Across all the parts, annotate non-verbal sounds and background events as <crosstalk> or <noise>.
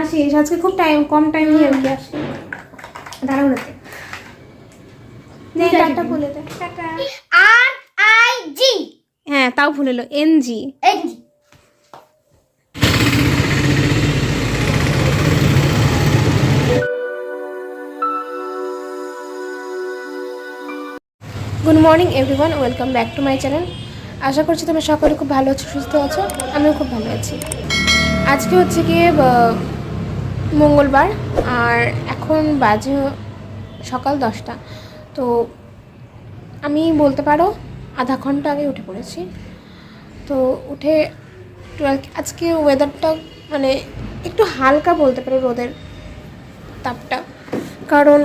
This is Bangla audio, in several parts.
আসিস আজকে খুব টাইম কম টাইম আর কি আসি। দাঁড়ানোতে টাটা বলে দে। টাটা। আর আই জি হ্যাঁ তাও ভুলে এলো N G N G good morning everyone welcome back to my channel আশা করছি তোমরা সকলে খুব ভালো আছো সুস্থ আছো। আমিও খুব ভালো আছি। আজকে হচ্ছে গিয়ে মঙ্গলবার, আর এখন বাজে সকাল দশটা। তো আমি বলতে পারো, আধা ঘণ্টা আগে উঠে পড়েছি। তো উঠে আজকে ওয়েদারটা মানে একটু হালকা বলতে পারো রোদের তাপটা। কারণ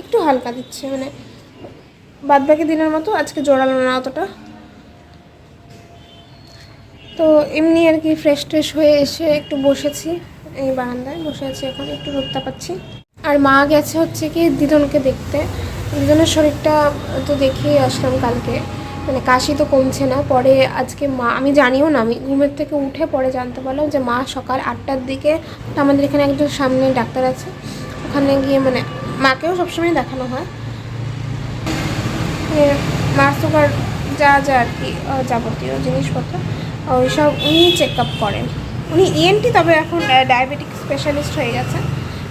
একটু হালকা দিচ্ছে মানে বাদবাকি দিনের মতো আজকে জোরালো না অতটা। তো এমনি আর কি ফ্রেশ ট্রেশ হয়ে এসে একটু বসেছি, এই বারান্দায় বসে আছি এখন, একটু রোদটা পাচ্ছি। আর মা গেছে হচ্ছে কি দিদনকে দেখতে। দিদনের শরীরটা তো দেখেই আসলাম কালকে। মানে কাশি তো কমছে না, পরে আজকে মা, আমি জানিও না, আমি ঘুমের থেকে উঠে পরে জানতে পারলাম যে মা সকাল আটটার দিকে আমাদের এখানে একজন সামনে ডাক্তার আছে। ওখানে গিয়ে মানে মাকেও সবসময় দেখানো হয়। মার সুগার যা যা আর কি যাবতীয় জিনিসপত্র। ওইসব উনি চেক আপ করেন। উনি ইএনটি তবে এখন ডায়াবেটিক স্পেশালিস্ট হয়ে গেছে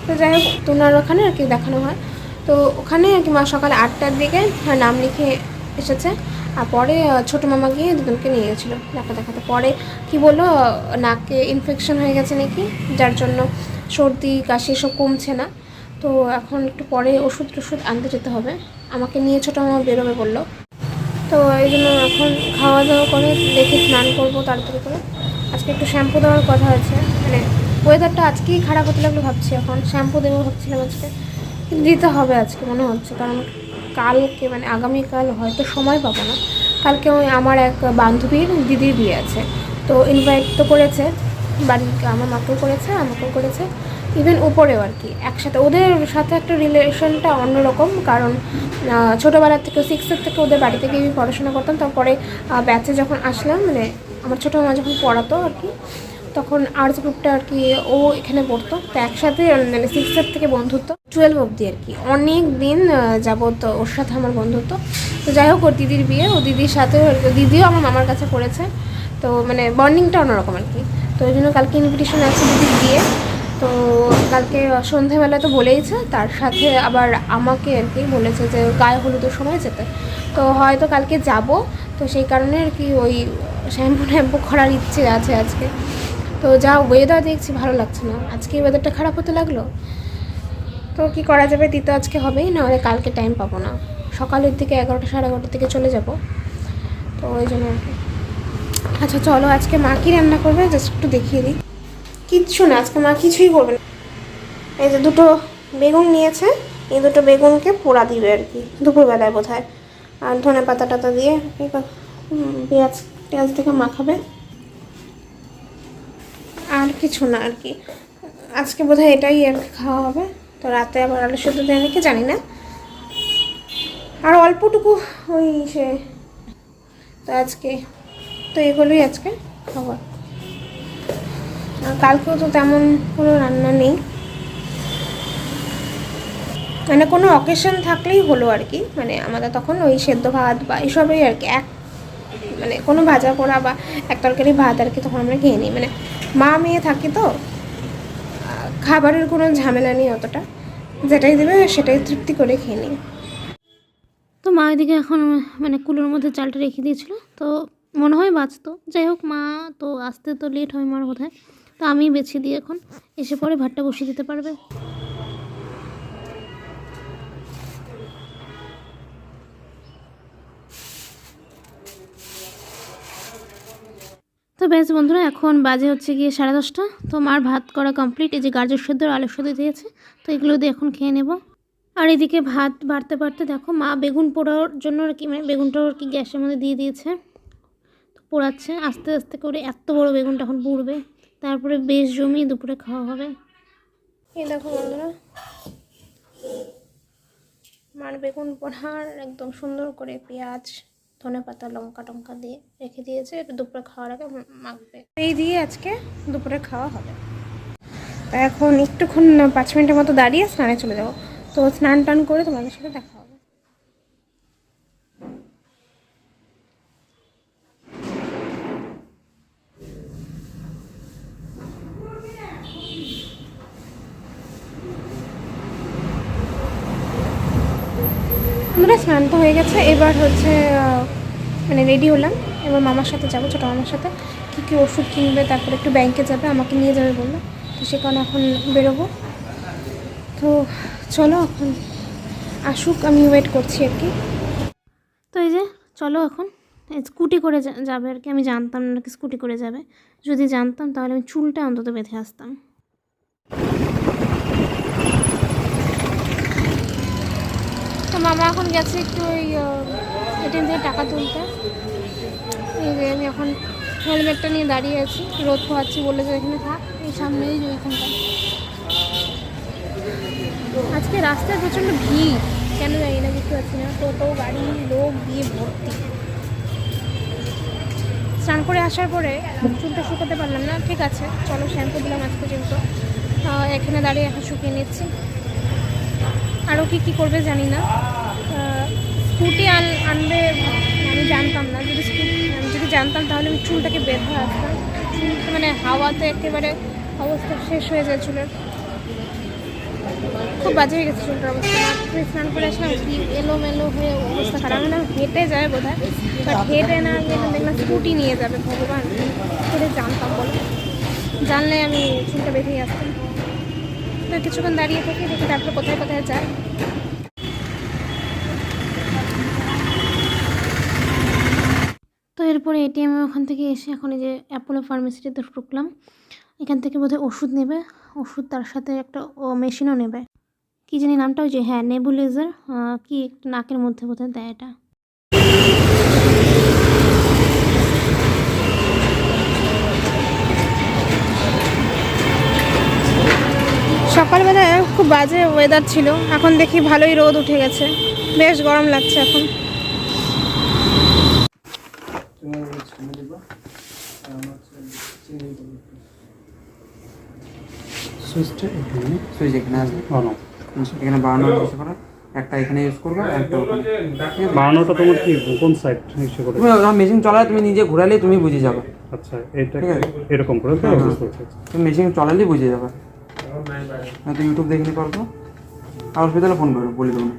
তো যাই হোক তোনার ওখানে আর কি দেখানো হয়। তো ওখানে আর কি মা সকালে আটটার দিকে নাম লিখে এসেছে। আর পরে ছোটো মামা গিয়ে দুজনকে নিয়ে গেছিল ডাক্তার দেখাতে। পরে কি বলল নাকে ইনফেকশন হয়ে গেছে নাকি? যার জন্য সর্দি, কাশি এসব কমছে না। তো এখন একটু পরে ওষুধ টষুধ আনতে যেতে হবে। আমাকে নিয়ে ছোটো মামা বেরোবে বলল। তো এই জন্য এখন খাওয়া দাওয়া করে দেখে স্নান করব তাড়াতাড়ি করে। আজকে একটু শ্যাম্পু দেওয়ার কথা আছে মানে ওয়েদারটা আজকেই খারাপ হতে লাগল ভাবছি এখন। শ্যাম্পু দেবো ভাবছিলাম আজকে, কিন্তু দিতে হবে আজকে মনে হচ্ছে, কারণ কালকে মানে আগামীকাল হয়তো সময় পাবো না। কালকে ওই আমার এক বান্ধবীর দিদির বিয়ে আছে, তো ইনভাইট তো করেছে, বাড়ির আমার মাকেও করেছে, আমাকেও করেছে। ইভেন উপরেও আর কি, একসাথে। ওদের সাথে একটা রিলেশনটা অন্যরকম, কারণ ছোটোবেলার থেকে সিক্সের থেকে ওদের বাড়ি থেকে আমি পড়াশোনা করতাম। তারপরে ব্যাচে যখন আসলাম মানে আমার ছোটো মা যখন পড়াতো আর কি, তখন আর্টস গ্রুপটা আর কি ও এখানে পড়তো। তো একসাথে মানে সিক্সের থেকে বন্ধুত্ব। টুয়েলভ অবধি আর কি, অনেক দিন যাবত ওর সাথে আমার বন্ধুত্ব। তো যাই হোক, ওর দিদির বিয়ে, ও দিদির সাথে দিদিও আমার মামার কাছে পড়েছে। তো মানে বন্ডিংটা অন্যরকম আর কি। তো ওই জন্য কালকে ইনভিটেশন আছে দিদির বিয়ে। তো কালকে সন্ধেবেলা তো বলেইছে, তার সাথে আবার আমাকে আর কি বলেছে যে গায়ে হলুদের সময় যেতে। তো হয়তো কালকে যাব, তো সেই কারণে আর কি ওই শ্যাম্পু ট্যাম্পু করার ইচ্ছে আছে আজকে। তো যা ওয়েদার দেখছি, ভালো লাগছে না। আজকে ওয়েদারটা খারাপ হতে লাগল? তো কি করা যাবে দিতে আজকে হবেই না হলে কালকে টাইম পাবো না। সকালের দিকে এগারোটা সাড়ে এগারোটার দিকে চলে যাব। তো ওই জন্য আর কি। আচ্ছা চলো আজকে মা কি রান্না করবে? জাস্ট একটু দেখিয়ে দিই। কিচ্ছু না, আজকে মা কিছুই করবে না। এই যে দুটো বেগুন নিয়েছে, এই দুটো বেগুনকে পোড়া দিবে আর কি, দুপুরবেলায় বোধ হয় আর ধনে পাতা টাতা দিয়ে পেঁয়াজ পেঁয়াজ থেকে মাখাবে। আর কিছু না আর কি। আজকে বোধহয় এটাই আর খাওয়া হবে। তো রাতে আবার আলু সেদ্ধ দেয় নাকি জানি না। আর অল্পটুকু ওই সে, তো আজকে, তো এগুলোই আজকে খাবার। কালকেও তো তেমন কোনো রান্না নেই। মানে কোনো অকেশন থাকলেই হলো আর কি। মানে আমাদের তখন ওই সেদ্ধ ভাত বা এসবই আর কি। এক মানে কোনো ভাজা পোড়া বা এক তরকারি ভাত আর কি তখন আমরা খেয়ে নিই। মানে মা মেয়ে থাকি তো, খাবারের কোনো ঝামেলা নেই অতটা। যেটাই দেবে সেটাই তৃপ্তি করে খেয়ে নিই। তো মা এদিকে এখন মানে কুলোর মধ্যে চালটা রেখে দিয়েছিল। তো মনে হয় বাঁচতো। যাই হোক মা তো আসতে তো লেট হয় মার বোধ হয় তো আমি বেছে দিই এখন। এসে পরে ভাতটা বসিয়ে দিতে পারবে। তো বেশ বন্ধুরা, এখন বাজে হচ্ছে গিয়ে সাড়ে দশটা। তো মার ভাত করা কমপ্লিট এই যে গাজর সেদ্ধ আর আলু সেদ্ধ দিয়েছে। তো এগুলো দিয়ে এখন খেয়ে নেব। আর এদিকে ভাত বাড়তে বাড়তে দেখো মা বেগুন পোড়ার জন্য আর কি মানে বেগুনটাও আর কি গ্যাসের মধ্যে দিয়ে দিয়েছে। তো পোড়াচ্ছে, আস্তে আস্তে করে এত বড় বেগুনটা এখন পুড়বে। তারপরে বেশ জমিয়ে দুপুরে খাওয়া হবে। এই দেখো বন্ধুরা, মার বেগুন পোড়ার একদম সুন্দর করে পেঁয়াজ, ধনে পাতা, লঙ্কা টঙ্কা দিয়ে রেখে দিয়েছে, এটা দুপুরে খাওয়ার আগে মাখবে। এই দিয়ে আজকে দুপুরে খাওয়া হবে। তা এখন একটুক্ষণ, পাঁচ মিনিটের মতো দাঁড়িয়ে স্নানে চলে যাব। তো স্নান টান করে তোমাদের সাথে দেখা হবে আমরা স্নান তো হয়ে গেছে। এবার হচ্ছে মানে রেডি হলাম। এবার মামার সাথে যাব, ছোটো মামার সাথে। কী কী ওষুধ কিনবে, তারপরে একটু ব্যাংকে যাবে, আমাকে নিয়ে যাবে বলল। তো সে কারণে এখন বেরোবো। তো চলো এখন, আসুক, আমি ওয়েট করছি আর কি। তো এই যে, চলো এখন। স্কুটি করে যাবে আর কি। আমি জানতাম না স্কুটি করে যাবে। যদি জানতাম, তাহলে আমি চুলটা অন্তত বেঁধে আসতাম। মামা এখন গেছে একটু ওই এটিএম থেকে টাকা তুলতে। আমি এখন হেলমেটটা নিয়ে দাঁড়িয়ে আছি, রোদ পোহাচ্ছি বলে যে এখানে থাক, এই সামনেই যে ওইখানটা। আজকে রাস্তায় প্রচণ্ড ভিড়, কেন জানি না বুঝতে পারছি না। টোটো, গাড়ি, লোক দিয়ে ভর্তি। স্নান করে আসার পরে চুলটা শুকাতে পারলাম না। ঠিক আছে, চলো শ্যাম্পু দিলাম আজকে যেহেতু। এখানে দাঁড়িয়ে এখন শুকিয়ে নিচ্ছি। আরও কি কি করবে জানি না। স্কুটি আন, আনবে আমি জানতাম না। যদি স্কুটি, আমি যদি জানতাম তাহলে আমি চুলটাকে বেঁধে আসতাম মানে হাওয়াতে একেবারে অবস্থা শেষ হয়ে যায় চুলের। খুব বাজে হয়ে গেছে চুলটার অবস্থা। স্নান করে আসলাম, কি এলো মেলো হয়ে অবস্থা খারাপ। মানে হেঁটে যায় বোধ হয় বাট হেঁটে না এখন দেখলাম স্কুটি নিয়ে যাবে ভগবান। করে জানতাম বলে। জানলে আমি চুলটা বেঁধেই আসতাম। কিছুক্ষণ দাঁড়িয়ে থাকি, দেখি তারপর কোথায় কোথায় যায়। তো এরপরে এটিএম ওখান থেকে এসে এখন এই যে অ্যাপোলো ফার্মেসিতে ঢুকলাম। এখান থেকে বোধহয় ওষুধ নেবে, ওষুধ তার সাথে একটা ও মেশিনও নেবে। কী জানি নামটা ওই যে হ্যাঁ নেবুলাইজার কি নাকের মধ্যে বোধহয় দেয় এটা। সকালবেলায় খুব বাজে ওয়েদার ছিল। এখন দেখি ভালোই রোদ উঠে গেছে। বেশ গরম লাগছে এখন। এখানে সুইচ এখানে আসবে। অন এখানে বাড়ানো করা। একটা এখানে ইউজ করবে একটা ওখানে। বানানোটা তোমার কি কোন সাইড হিসেবে করে? তুমি মেশিন চলালে তুমি নিজে ঘোরালেই তুমি বুঝে যাবে। আচ্ছা এটা ঠিক আছে। এরকম করে তো হ্যাঁ, হ্যাঁ। তুমি মেশিন চলালেই বুঝে যাবে। তুমি ইউটিউব দেখে নিতে পারব আর হসপিটালে ফোন করবে বলে দেবো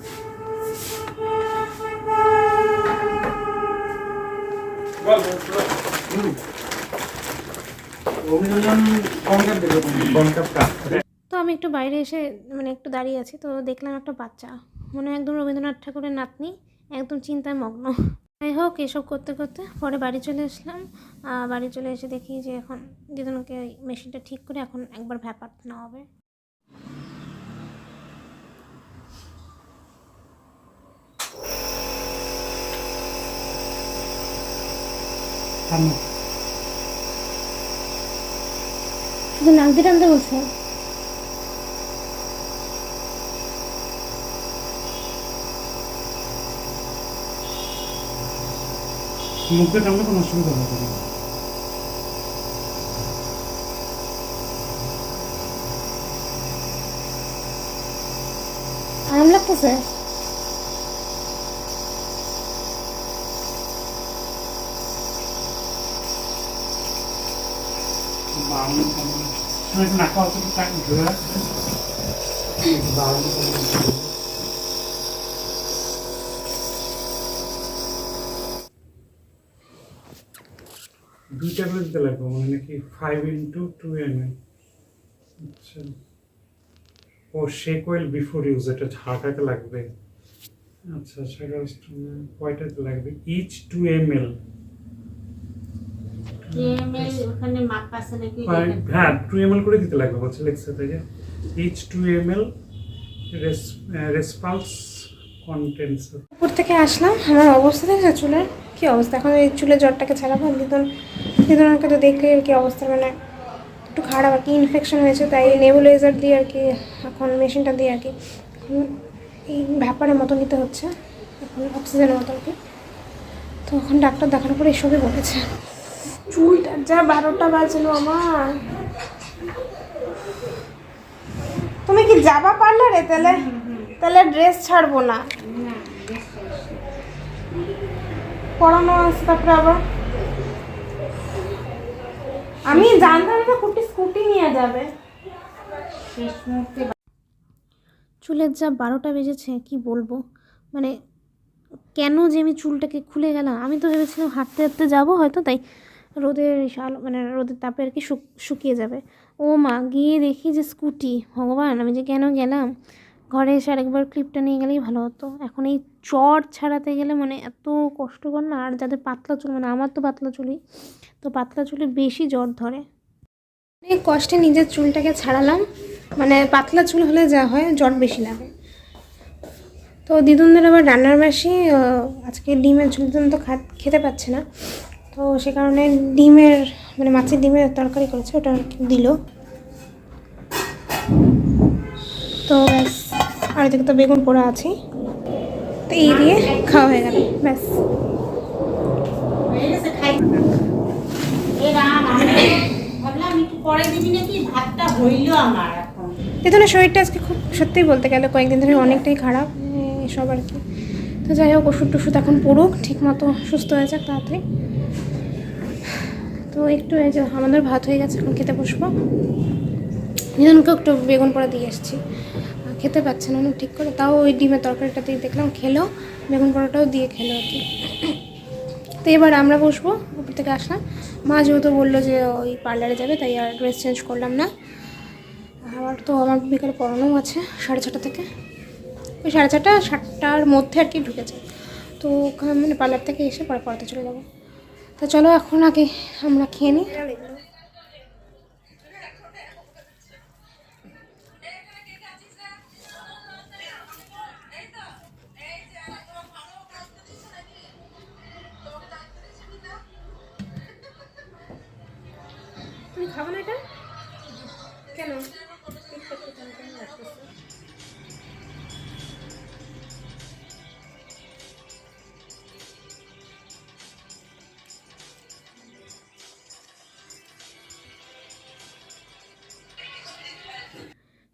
তো আমি একটু বাইরে এসে মানে একটু দাঁড়িয়ে আছি তো দেখলাম একটা বাচ্চা। মনে হয় একদম রবীন্দ্রনাথ ঠাকুরের নাতনি একদম চিন্তায় মগ্ন। যাই হোক এসব করতে করতে পরে বাড়ি চলে আসলাম। বাড়ি চলে এসে দেখি যে এখন দিদুনকে ওই মেশিনটা ঠিক করে এখন একবার ভ্যাপার নেওয়া হবে। শুধু নাক দিয়ে টানতে বলছে? মুখে টানলে কোনো অসুবিধা হবে না। আরাম লাগতেছে? নাকা ধরে ট্যাবলেট দিতে লাগবে মানে নাকি five into two M L আচ্ছা। ও শেক বিফোর ইউজ এটা ঝাঁকাতে লাগবে। আচ্ছা সেটা কয়টাতে লাগবে? ইচ টু এম এল হ্যাঁ টু এম এল করে দিতে লাগবে বলছে লেখছে তাই যে ইচ টু এম এল রেসপালস উপর থেকে আসলাম আমার অবস্থা দেখছে চুলের? কি অবস্থা? এখন এই চুলের জ্বরটাকে ছাড়াবো? দিদন দিদনকে তো দেখলে আর কি অবস্থা মানে একটু খারাপ আর কি ইনফেকশন হয়েছে, তাই নেবুলাইজার দিয়ে আর কি, এখন মেশিনটা দিয়ে আর কি এই ব্যাপারের মতো নিতে হচ্ছে, এখন অক্সিজেনের মতো আর কি। তো এখন ডাক্তার দেখানোর পরে এসবই বলেছে। চুলটা যা বারোটা বাজলো আমার। তুমি কি যাবা পার্লারে তাহলে তাহলে ড্রেস ছাড়বো না। পড়ানো আছে তারপরে আবার? আমি জানতাম না কুটি স্কুটি নিয়ে যাবে। চুলের যা বারোটা বেজেছে, কি বলব? মানে কেন যে আমি চুলটাকে খুলে গেলাম? আমি তো ভেবেছিলাম হাঁটতে হাঁটতে যাব হয়তো, তাই রোদের মানে রোদের তাপে আর কি শুক- শুকিয়ে যাবে। ও মা, গিয়ে দেখি যে স্কুটি, ভগবান, আমি যে কেন গেলাম? ঘরে এসে আরেকবার ক্লিপটা নিয়ে গেলেই ভালো হতো। এখন এই চট ছাড়াতে গেলে মানে এত কষ্টকর না, আর যাদের পাতলা চুল মানে আমার তো পাতলা চুলই, তো পাতলা চুলে বেশি জ্বর ধরে। অনেক কষ্টে নিজের চুলটাকে ছাড়ালাম মানে পাতলা চুল হলে যা হয়, জ্বর বেশি লাগে। তো দিদুনদের আবার রান্নার বাসি আজকে ডিমের ঝুল তো খেতে পাচ্ছে না। তো সে কারণে ডিমের মানে মাছের ডিমের তরকারি করেছে, ওটা দিল। তো ব্যাস। এদিকে তো বেগুন পোড়া আছে তো এই দিয়ে খাওয়া হয়ে গেল। ব্যাস। শরীরটা আজকে খুব সত্যিই বলতে গেলে কয়েকদিন ধরে অনেকটাই খারাপ এসব আর কি। তো যাই হোক, ওষুধ টষুধ এখন পড়ুক ঠিক মতো সুস্থ হয়ে যাক তাড়াতাড়ি। তো একটু এই যে আমাদের ভাত হয়ে গেছে, এখন খেতে বসবো। দিদুনকে একটু বেগুন পোড়া দিয়ে এসেছি। খেতে পাচ্ছে না ঠিক করে তাও ওই ডিমের তরকারিটা দিয়ে দেখলাম খেলো, বেগুন পরোটাও দিয়ে খেলো আর কি। তো এবার আমরা বসবো, উপর থেকে আসলাম। মা যেহেতু বলল যে ওই পার্লারে যাবে, তাই আর ড্রেস চেঞ্জ করলাম না। আবার তো আমার বিকালে পড়ানোও আছে, সাড়ে ছটা থেকে। ওই সাড়ে ছটা, সাতটার মধ্যে আর কি ঢুকেছে। তো মানে পার্লার থেকে এসে পরে পড়াতে চলে যাব। তা চলো এখন আগে আমরা খেয়ে নিই।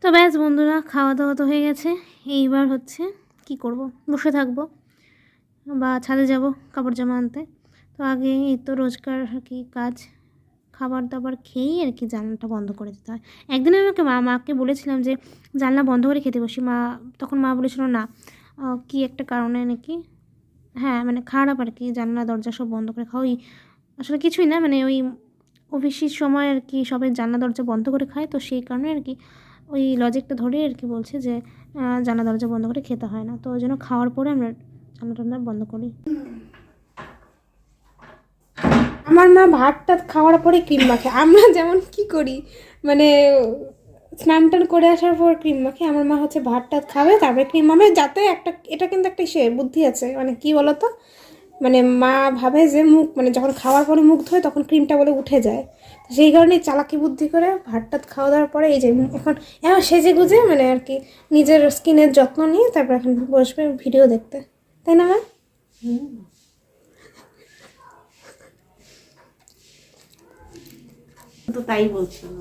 তো ব্যাস বন্ধুরা খাওয়া দাওয়া তো হয়ে গেছে। এইবার হচ্ছে কি করব? বসে থাকব বা ছাদে যাব কাপড় জামা আনতে। তো আগে এই তো রোজকার আর কি কাজ খাবার দাবার খেয়েই আর কি জানলাটা বন্ধ করে দিতে হয়। একদিন আমি আমাকে মা, মাকে বলেছিলাম যে, জানলা বন্ধ করে খেতে বসি। মা, তখন মা বলেছিল, না কি একটা কারণে নাকি? হ্যাঁ মানে খারাপ আর কি, জানলা, দরজা সব বন্ধ করে খাওয়াই। আসলে কিছুই না মানে ওই অফিসের সময় আর কি সবাই জানলা, দরজা বন্ধ করে খায়। তো সেই কারণে আর কি ওই লজিকটা ধরে আর কি বলছে যে জানা দরজা বন্ধ করে খেতে হয় না। তো ওই জন্য খাওয়ার পরে আমরা জানলা টান্না বন্ধ করি। আমার মা ভাতটা খাওয়ার পরে ক্রিম মাখে। আমরা যেমন কি করি মানে স্নান টান করে আসার পর ক্রিম মাখে। আমার মা হচ্ছে ভাত টাত খাবে, তারপরে ক্রিম মাখবে যাতে একটা, এটা কিন্তু একটা সে বুদ্ধি আছে। মানে কি বলতো? মানে মা ভাবে যে মুখ মানে যখন খাওয়ার পরে মুখ ধোয়, তখন ক্রিমটা বলে উঠে যায়। সেই কারণে চালাকি বুদ্ধি করে ভাত টাত খাওয়া দাওয়ার পরে এই যে এখন এখন সেজে গুজে মানে আর কি নিজের স্কিনের যত্ন নিয়ে তারপর এখন বসবে ভিডিও দেখতে। তাই না মা তো তাই বলছিল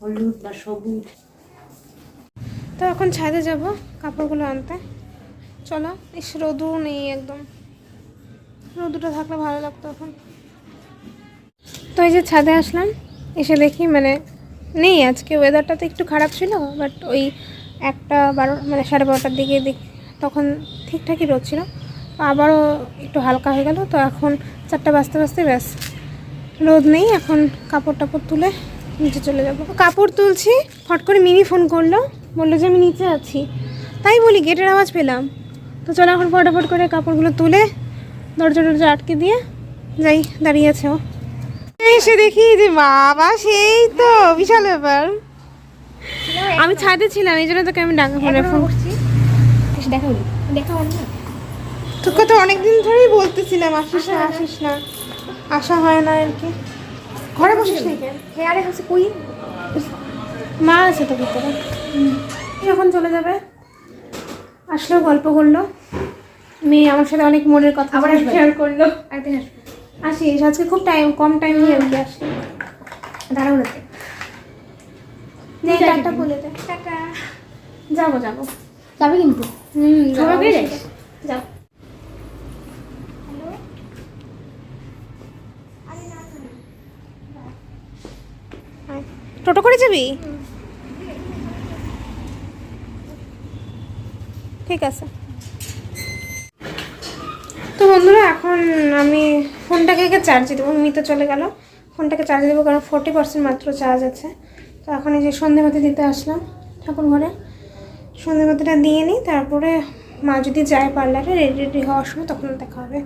হলুদ বা সবুজ। তো এখন ছাদে যাব কাপড়গুলো আনতে। চলো ইস রোদও নেই একদম। রোদুটা থাকলে ভালো লাগতো এখন। তো এই যে ছাদে আসলাম, এসে দেখি মানে নেই আজকে ওয়েদারটা তো একটু খারাপ ছিল বাট ওই একটা বারো মানে সাড়ে বারোটার দিকে তখন ঠিকঠাকই রোদ ছিল আবারও একটু হালকা হয়ে গেল, তো এখন চারটা বাজতে বাজতে ব্যাস রোদ নেই, এখন কাপড় টাপড় তুলে নিচে চলে যাব। কাপড় তুলছি, ফট করে মিনি ফোন করল, বলল যে আমি নিচে আছি, তাই বলি গেটের আওয়াজ পেলাম, তো চলো এখন ফটাফট করে কাপড়গুলো তুলে দরজা টরজা আটকে দিয়ে যাই, দাঁড়িয়ে আছে ও। এসে দেখি যে বাবা সেই তো বিশাল ব্যাপার। আমি ছাদে ছিলাম এই জন্য তোকে আমি ডাকা ফোনে ফোন করছি দেখা দেখা তোকে তো অনেকদিন ধরেই বলতেছিলাম আসিস না আসিস না। আসা হয় না আর কি। ঘরে বসিস নি হ্যাঁ আরে হচ্ছে কই? মা আছে তো ভিতরে। যখন চলে যাবে। আসলেও গল্প করল। মেয়ে আমার সাথে অনেক মনের কথা আবার শেয়ার করল। একদিন আসব। আসি আজকে খুব টাইম কম টাইম নিয়ে কি আসি। তাড়াহুড়োতে নে ঠিক আছে, টাটা বলে দে। টাটা। যাব যাব। যাবে কিন্তু? হুম যাব যাও টোটো করে যাবি? ঠিক আছে। তো বন্ধুরা, এখন আমি ফোনটাকে চার্জে দেবো। মিতো চলে গেল। ফোনটাকে চার্জে দেবো, কারণ ফোর্টি পার্সেন্ট মাত্র চার্জ আছে। তো এখন এই যে সন্ধেবাতি দিতে আসলাম ঠাকুর ঘরে সন্ধেবাতিটা দিয়ে নিই, তারপরে মা যদি যায় পার্লারে রেডি রেডি হওয়ার সময় তখন দেখা হবে।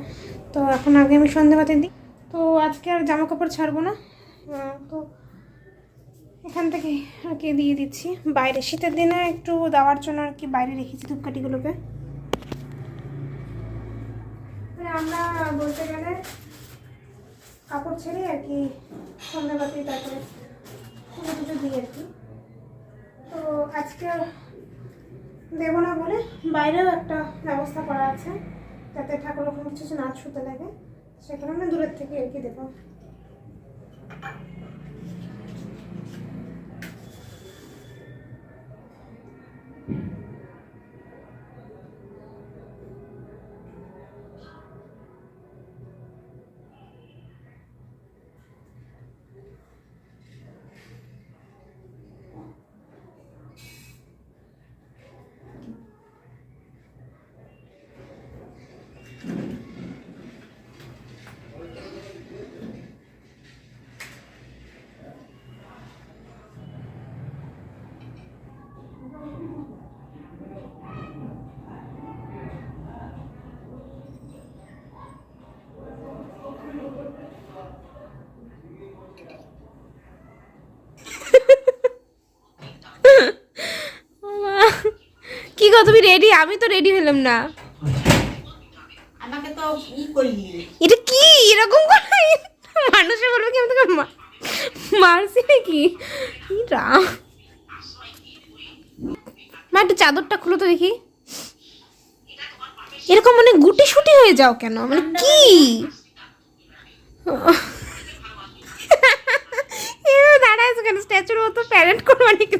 তো এখন আগে আমি সন্ধেবাতি দিই। তো আজকে আর জামা কাপড় ছাড়বো না। তো এখান থেকে আর কি দিয়ে দিচ্ছি। বাইরে শীতের দিনে একটু দেওয়ার জন্য আর কি বাইরে রেখেছি ধূপকাঠিগুলোকে। আমরা বলতে গেলে কাপড় ছেড়ে আর কি সন্ধ্যাবাতি তারপরে পুজো টুজো দিই আর কি। তো আজকে দেবো না বলে বাইরেও একটা ব্যবস্থা করা আছে যাতে ঠাকুর কোনো কিছু না ছুতে লাগে, সে কারণে দূরের থেকে আর কি দেবো। কি গো তুমি রেডি আমি তো রেডি হলাম না। আমাকে তো ই করলি। এটা কি? এরকম করে? মানুষে বলবে কি আমি তোকে মারছি নাকি? রাম। মা একটু চাদরটা খুলো তো দেখি। এরকম মানে গুটি সুটি হয়ে যাও কেন? মানে কি? <laughs> দাঁড়ায় কেন? স্ট্যাচুর মতো প্যারেন্ট করো মানে কি?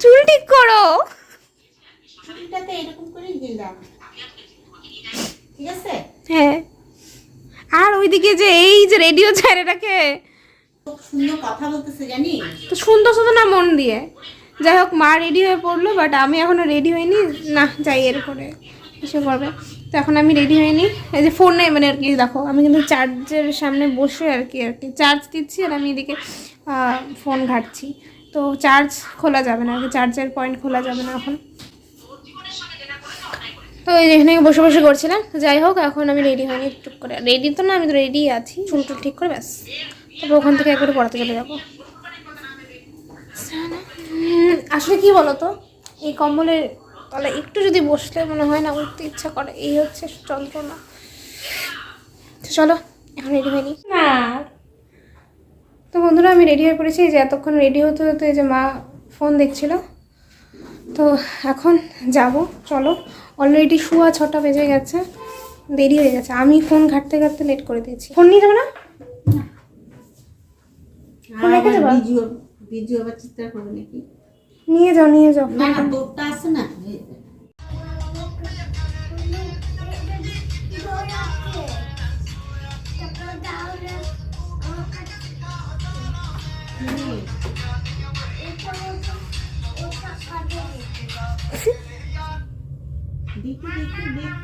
চুল ঠিক করো। ছুটিটাতে এরকম করেই দিলাম ঠিক আছে? হ্যাঁ। আর ওইদিকে যে এই যে রেডিও ছেড়েটাকে সুন্দর কথা বলতেছে জানিস? তো শুধু না মন দিয়ে। যাই হোক মা রেডি হয়ে পড়ল বাট আমি এখনও রেডি হইনি। না যাই এর করে এসে করবে তো এখন আমি রেডি হইনি এই যে ফোনে মানে আর কি দেখো আমি কিন্তু চার্জের সামনে বসে আর কি আর কি চার্জ দিচ্ছি আর আমি এদিকে ফোন ঘাটছি। তো চার্জ খোলা যাবে না আর কি চার্জের পয়েন্ট খোলা যাবে না এখন। তো এই যে এখানে বসে বসে করছিলাম। যাই হোক এখন আমি রেডি হয়নি টুক করে রেডি তো না আমি তো রেডি আছি। চুল টুল ঠিক করে ব্যাস। তারপর ওখান থেকে একবারে পড়াতে চলে যাব। আসলে কি বলতো এই কম্বলের তলে একটু যদি বসলে মনে হয় না উঠতে ইচ্ছা করে। এই হচ্ছে যন্ত্রণা। তো চলো এখন রেডি হয়নি না। তো বন্ধুরা আমি রেডি হয়ে পড়েছি। যে এতক্ষণ রেডি হতে হতে এই যে মা ফোন দেখছিল। তো এখন যাব। চলো অলরেডি শুয়া ছটা বেজে গেছে দেরি হয়ে গেছে। আমি ফোন ঘাটতে ঘাটতে লেট করে দিয়েছি। ফোন নিয়ে যাবে না? নিয়ে যাও নিয়ে যাও। না না তোরটা আছে না? যে। দেখি দেখি দেখ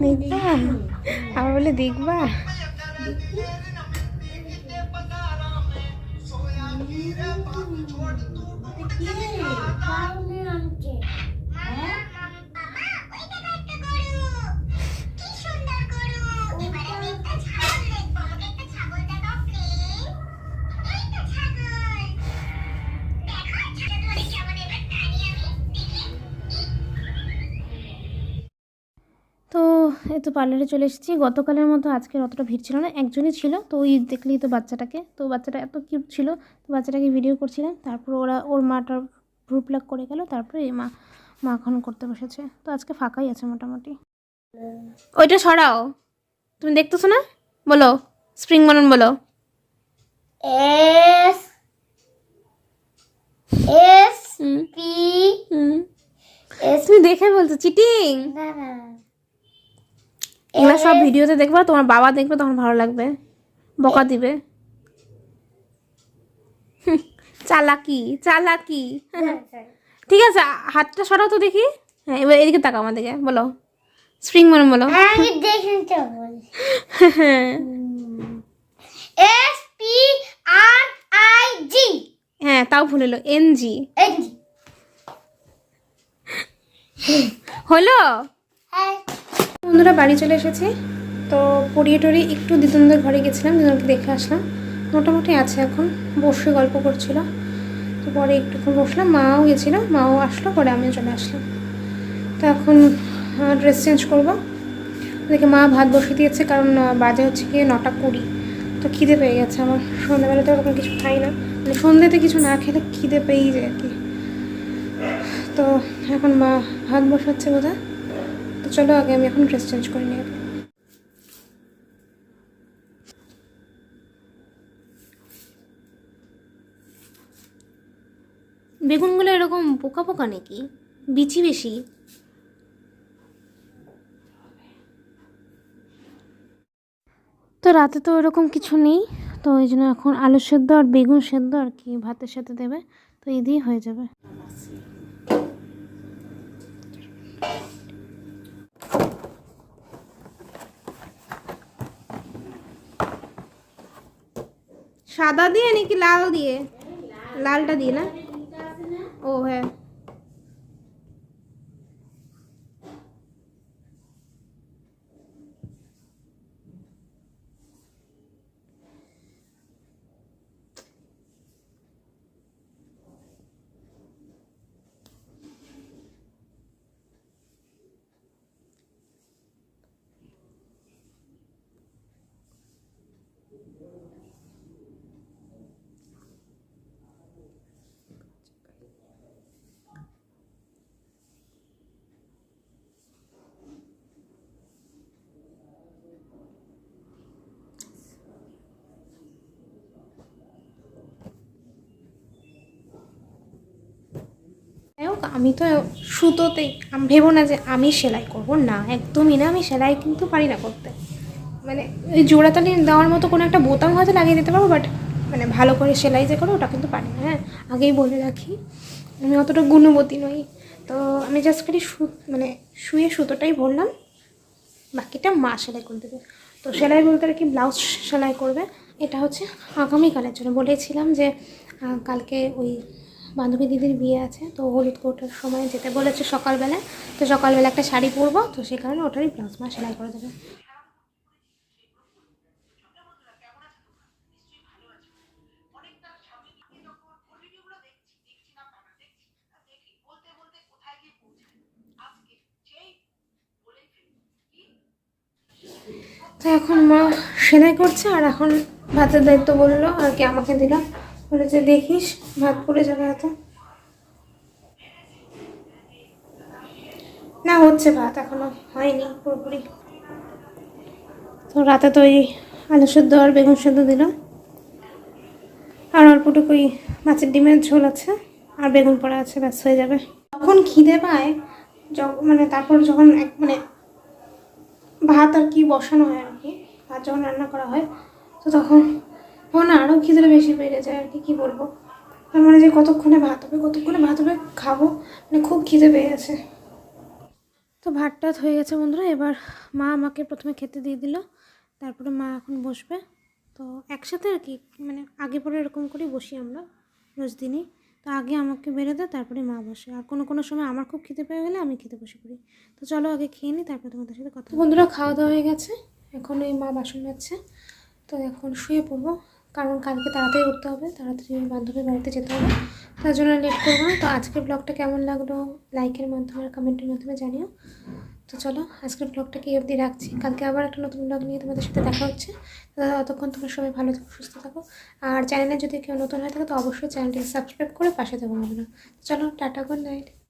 দেখবা আমার বলে দেখবা তো এই তো পার্লারে চলে এসেছি গতকালের মতো আজকের অতটা ভিড় ছিল না একজনই ছিল তো ওই দেখলেই তো বাচ্চাটাকে তো বাচ্চাটা এত কিউট ছিল তো বাচ্চাটাকে ভিডিও করছিলাম তারপর ওরা ওর মাটার গ্রুপ লাগ করে গেল তারপরে এই মা মা এখন করতে বসেছে তো আজকে ফাঁকাই আছে মোটামুটি। ওইটা সরাও তুমি দেখতেছো না? বলো স্প্রিং বানান বলো। হুম S তুমি দেখে বলছো চিটিং না না। এগুলো সব ভিডিওতে দেখবা তোমার বাবা দেখবে তখন ভালো লাগবে। বকা দিবে। চালাকি চালাকি। ঠিক আছে হাতটা সরাও তো দেখি। হ্যাঁ এবার এদিকে তাকাও আমার দিকে বলো। স্প্রিং বানান বলো। বল। <laughs> S P R হ্যাঁ তাও ভুল এলো এন জি হলো? হ্যাঁ। বন্ধুরা বাড়ি চলে এসেছি। তো পড়িয়ে টড়িয়ে একটু দিদুনদের ঘরে গেছিলাম, দিদুনকে দেখে আসলাম। মোটামুটি আছে এখন, বসে গল্প করছিল। তো পরে একটুক্ষণ বসলাম, মাও গেছিল, মাও আসলো, পরে আমিও চলে আসলাম। তো এখন ড্রেস চেঞ্জ করব। ওদিকে মা ভাত বসিয়ে দিয়েছে, কারণ বাজে হচ্ছে গিয়ে নটা কুড়ি। তো খিদে পেয়ে গেছে আমার। সন্ধ্যাবেলাতে ওরকম কিছু খাই না। মানে সন্ধ্যেতে কিছু না খেলে খিদে পেয়েই যায় আর কি। তো এখন মা ভাত বসাচ্ছে বোধহয়। তো চলো আগে আমি এখন ড্রেস চেঞ্জ করে নিই। বেগুনগুলো এরকম পোকা পোকা নাকি? বিচি বেশি। তো রাতে তো এরকম কিছু নেই তো ওই জন্য এখন আলু সেদ্ধ আর বেগুন সেদ্ধ আর কি ভাতের সাথে দেবে তো এই দিয়ে হয়ে যাবে। সাদা দিয়ে নাকি লাল দিয়ে? লালটা দিয়ে না? ও হ্যাঁ যাই হোক, আমি তো সুতোতেই ভেবো না যে আমি সেলাই করব। না, একদমই না, আমি সেলাই কিন্তু পারি না করতে। মানে ওই জোড়াতালি দেওয়ার মতো কোনো একটা বোতাম হয়তো লাগিয়ে দিতে পারব বাট মানে ভালো করে সেলাই যে করো, ওটা কিন্তু পারি না হ্যাঁ? আগেই বলে রাখি, আমি অতটা গুণবতী নই। তো আমি জাস্ট খালি সু মানে শুয়ে সুতোটাই বললাম বাকিটা মা সেলাই করে দেবে। তো সেলাই বলতে আর কি ব্লাউজ সেলাই করবে। এটা হচ্ছে আগামীকালের জন্য। বলেছিলাম যে কালকে ওই বান্ধবী দিদির বিয়ে আছে, তো হলুদ কোটার সময় যেতে বলেছে সকালবেলায় তো সকালবেলা একটা শাড়ি পরবো, তো সেই কারণে ওটারই ব্লাউজ মা সেলাই করে দেবে। তো এখন মা সেলাই করছে, আর এখন ভাতের দায়িত্ব বলল, আর কি আমাকে দিল। বলে যে, দেখিস, ভাত পড়ে যাবে এত? না, হচ্ছে ভাত, এখনও হয়নি, পুরোপুরি। তো রাতে তো ওই আলু সেদ্ধ আর বেগুন সেদ্ধ দিল। আর অল্পটুকুই মাছের ডিমের ঝোল আছে, আর বেগুন পড়া আছে, ব্যাস, হয়ে যাবে। যখন খিদে পায় মানে তারপর যখন এক মানে ভাত আর কি বসানো হয় আর কি, ভাত যখন রান্না করা হয়, তো তখন তখন আরও খিদে বেশি বেড়ে যায় আর কি, কী বলব? তার মানে যে কতক্ষণে ভাত হবে, কতক্ষণে ভাত হবে খাব মানে খুব খিদে পেয়ে গেছে। তো ভাত টাত হয়ে গেছে বন্ধুরা, এবার মা আমাকে প্রথমে খেতে দিয়ে দিল, তারপরে মা এখন বসবে। তো একসাথে আর কি মানে আগে পরে এরকম করেই বসি আমরা, রোজ দিনই। তো আগে আমাকে বেড়ে দেয় তারপরে মা বসে। আর কোনো কোনো সময় আমার খুব খেতে পেয়ে গেলে আমি খেতে বসে পড়ি। তো চলো আগে খেয়ে নিই, তারপরে তোমাদের সাথে কথা বন্ধুরা, খাওয়া দাওয়া হয়ে গেছে। এখন ওই মা বাসন যাচ্ছে তো এখন শুয়ে পড়ব। কারণ কালকে তাড়াতাড়ি উঠতে হবে, তাড়াতাড়ি বান্ধবীর বাড়িতে যেতে হবে। তার জন্য লেট করব। না তো আজকের ব্লগটা কেমন লাগল? লাইকের মাধ্যমে আর কমেন্টের মাধ্যমে জানিও। তো চলো, আজকের ব্লগটাকে এই অবধি রাখছি? কালকে আবার একটা নতুন ব্লগ নিয়ে তোমাদের সাথে দেখা হচ্ছে। ততক্ষণ তোমরা সবাই ভালো থাকো, সুস্থ থাকো। আর চ্যানেলে যদি কেউ নতুন হয়ে থাকে তো অবশ্যই চ্যানেলটিকে সাবস্ক্রাইব করে পাশে থাকো আমরা চলো, টাটা গুড নাইট